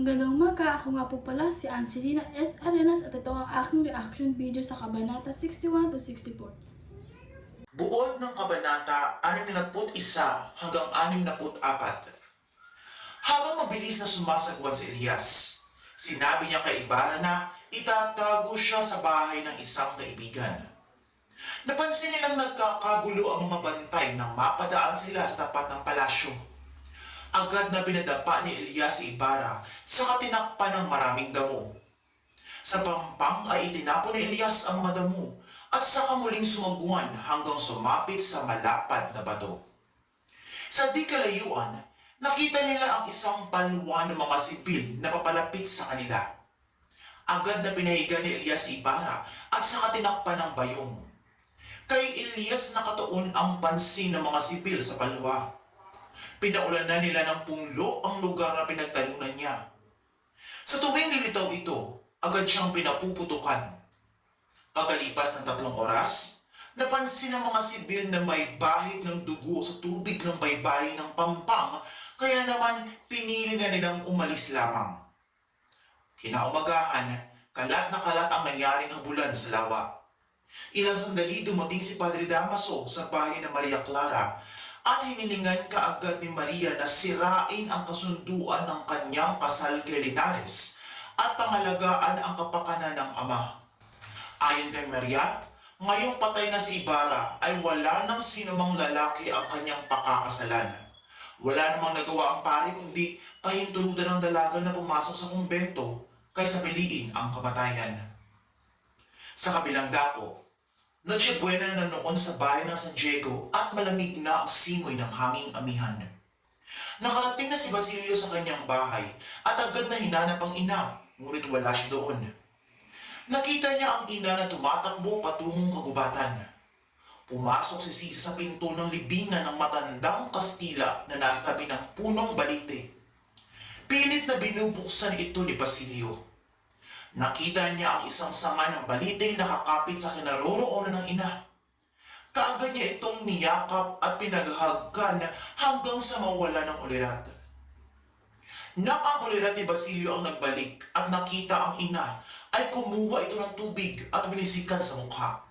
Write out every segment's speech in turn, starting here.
Magandang umaga, ako nga po pala si Angelina S. Arenas at ito ang aking reaction video sa Kabanata 61 to 64. Buod ng Kabanata 61 hanggang 64. Habang mabilis na sumasagwan si Elias, sinabi niya kay Ibarra na itatago siya sa bahay ng isang kaibigan. Napansin nilang nagkakagulo ang mga bantay nang mapadaan sila sa tapat ng palasyo. Agad na pinadapa ni Elias si Ibarra sa katinakpan ng maraming damo. Sa pampang ay itinapon ni Elias ang mga damo at saka muling sumaguan hanggang sumapit sa malapad na bato. Sa di kalayuan, nakita nila ang isang palwa ng mga sibil na papalapit sa kanila. Agad na pinahiga ni Elias si Ibarra at saka tinakpan ng bayong. Kay Elias nakatuon ang pansin ng mga sibil sa palwa. Pinaulan na nila ng punglo ang lugar na pinagtalunan niya. Sa tuwing nilitaw ito, agad siyang pinapuputukan. Pagkalipas ng tatlong oras, napansin ng mga sibil na may bahid ng dugo sa tubig ng baybayin ng pampang, kaya naman pinili na nilang umalis lamang. Kinaumagahan, kalat na kalat ang nangyaring habulan sa lawa. Ilang sandali dumating si Padre Damaso sa bahay ng Maria Clara at hinilingan kaagad ni Maria na sirain ang kasunduan ng kanyang kasal kay Linares at pangalagaan ang kapakanan ng ama. Ayon kay Maria, ngayong patay na si Ibarra ay wala nang sinumang lalaki ang kanyang pakakasalan. Wala namang nagawa ang pari kundi pahintulutan ng dalaga na pumasok sa kumbento kaysa piliin ang kamatayan. Sa kabilang dako, Noche Buena na noon sa bayan ng San Diego at malamig na ang simoy ng hanging amihan. Nakarating na si Basilio sa kanyang bahay at agad na hinanap ang ina, ngunit wala siya doon. Nakita niya ang ina na tumatakbo patungong kagubatan. Pumasok si Sisa sa pinto ng libingan ng matandang Kastila na nasa tabi ng punong balite. Pilit na binubuksan ito ni Basilio. Nakita niya ang isang sanga ng baliteng nakakapit sa kinaroroonan ng ina. Kaagad niya itong niyakap at pinaghagkan hanggang sa mawala ng ulirat. Nang ang ulirat ni Basilio ang nagbalik at nakita ang ina, ay kumuha ito ng tubig at binisikan sa mukha.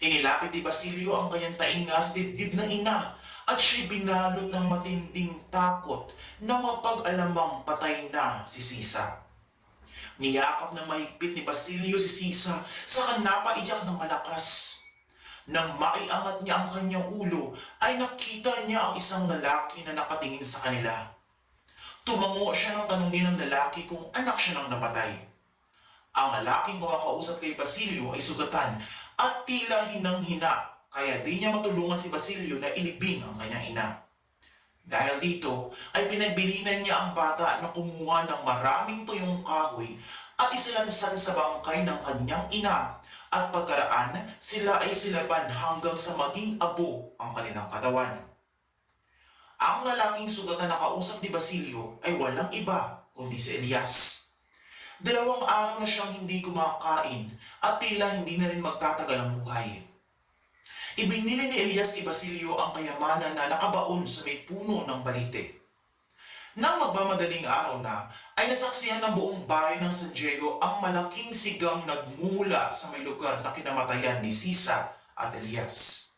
Inilapit ni Basilio ang kanyang tainga sa dibdib ng ina at siya'y binalot ng matinding takot na mapag-alamang patay na si Sisa. Niyakap ng mahigpit ni Basilio si Sisa sa napaiyak ng malakas. Nang maiangat niya ang kanyang ulo, ay nakita niya ang isang lalaki na nakatingin sa kanila. Tumango siya ng tanungin ng lalaki kung anak siya ng napatay. Ang lalaking kumakausap kay Basilio ay sugatan at tila hinang-hina kaya di niya matulungan si Basilio na ilibing ang kanyang ina. Dahil dito ay pinagbilinan niya ang bata na kumuha ng maraming tuyong kahoy at isilansan sa bangkay ng kanyang ina at pagkaraan sila ay silaban hanggang sa maging abo ang kanilang katawan. Ang lalaking sugatan na kausap ni Basilio ay walang iba kundi si Elias. Dalawang araw na siyang hindi kumakain at tila hindi na rin magtatagal ang buhay. Ibinili ni Elias kay Basilio ang kayamanan na nakabaon sa may puno ng balite. Nang magmamadaling araw na, ay nasaksihan ng buong bayan ng San Diego ang malaking sigang nagmula sa may lugar na kinamatayan ni Sisa at Elias.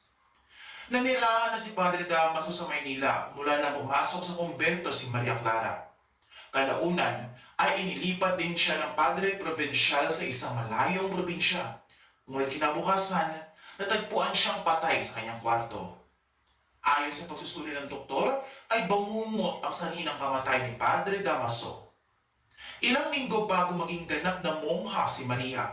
Nanirahan na si Padre Damaso sa Maynila mula na pumasok sa kumbento si Maria Clara. Kadaunan ay inilipat din siya ng Padre Provincial sa isang malayong probinsya. Ngunit kinabukasan, natagpuan siyang patay sa kanyang kwarto. Ayon sa pagsusuri ng doktor, ay bangungot ang sanhi ng kamatay ni Padre Damaso. Ilang linggo bago maging ganap na mongha si Maria,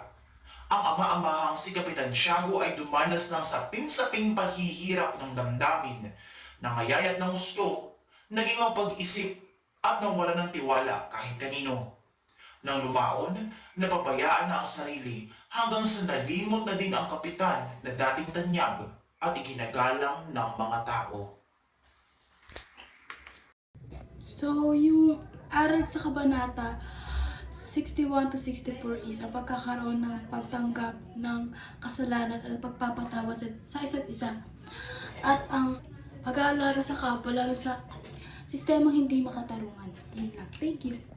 ang ama-amahang si Kapitan Tiago ay dumanas ng saping-saping paghihirap ng damdamin, nangayayat ng gusto, naging mapag-isip at nawala ng tiwala kahit kanino. Nang lumaon, napabayaan na ang sarili hanggang sa nalimot na din ang kapitan na dating tanyag at iginagalang ng mga tao. So, yung aral sa Kabanata 61 to 64 is ang pagkakaroon ng pagtanggap ng kasalanan at pagpapatawa sa, sa isa't isa. At ang pag-aalaga sa kapwa, lalo sa sistemang hindi makatarungan. Yun lang. Thank you.